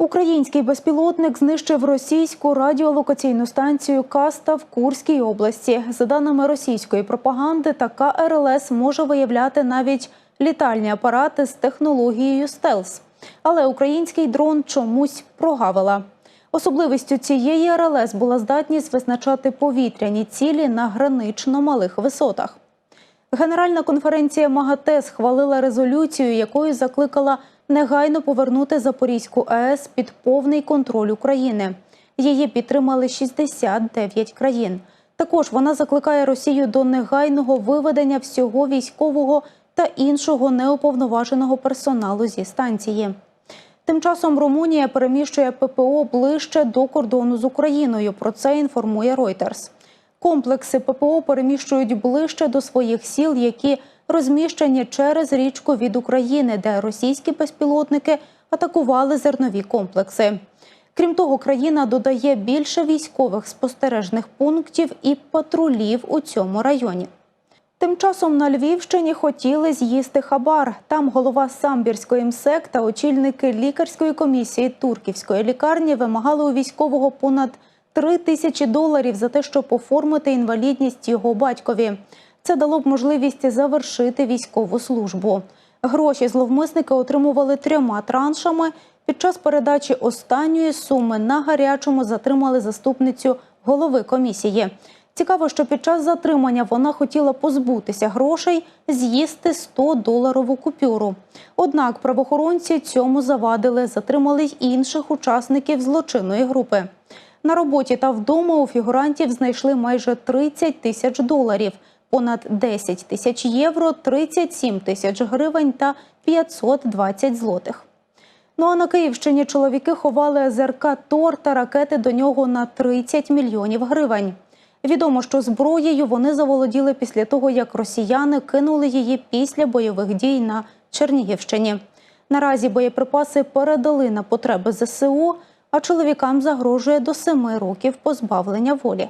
Український безпілотник знищив російську радіолокаційну станцію Каста в Курській області. За даними російської пропаганди, така РЛС може виявляти навіть літальні апарати з технологією стелс. Але український дрон чомусь прогавила. Особливістю цієї РЛС була здатність визначати повітряні цілі на гранично малих висотах. Генеральна конференція МАГАТЕ схвалила резолюцію, якою закликала негайно повернути Запорізьку АЕС під повний контроль України. Її підтримали 69 країн. Також вона закликає Росію до негайного виведення всього військового та іншого неуповноваженого персоналу зі станції. Тим часом Румунія переміщує ППО ближче до кордону з Україною. Про це інформує Reuters. Комплекси ППО переміщують ближче до своїх сіл, які розміщені через річку від України, де російські безпілотники атакували зернові комплекси. Крім того, країна додає більше військових спостережних пунктів і патрулів у цьому районі. Тим часом на Львівщині хотіли з'їсти хабар. Там голова самбірської МСЕК та очільники лікарської комісії турківської лікарні вимагали у військового понад 3 тисячі доларів за те, щоб оформити інвалідність його батькові. Це дало б можливість завершити військову службу. Гроші зловмисники отримували трьома траншами. Під час передачі останньої суми на гарячому затримали заступницю голови комісії. Цікаво, що під час затримання вона хотіла позбутися грошей, з'їсти 100-доларову купюру. Однак правоохоронці цьому завадили, затримали й інших учасників злочинної групи. На роботі та вдома у фігурантів знайшли майже 30 тисяч доларів, понад 10 тисяч євро, 37 тисяч гривень та 520 злотих. Ну а на Київщині чоловіки ховали ЗРК Тор та ракети до нього на 30 мільйонів гривень. Відомо, що зброєю вони заволоділи після того, як росіяни кинули її після бойових дій на Чернігівщині. Наразі боєприпаси передали на потреби ЗСУ, а чоловікам загрожує до семи років позбавлення волі.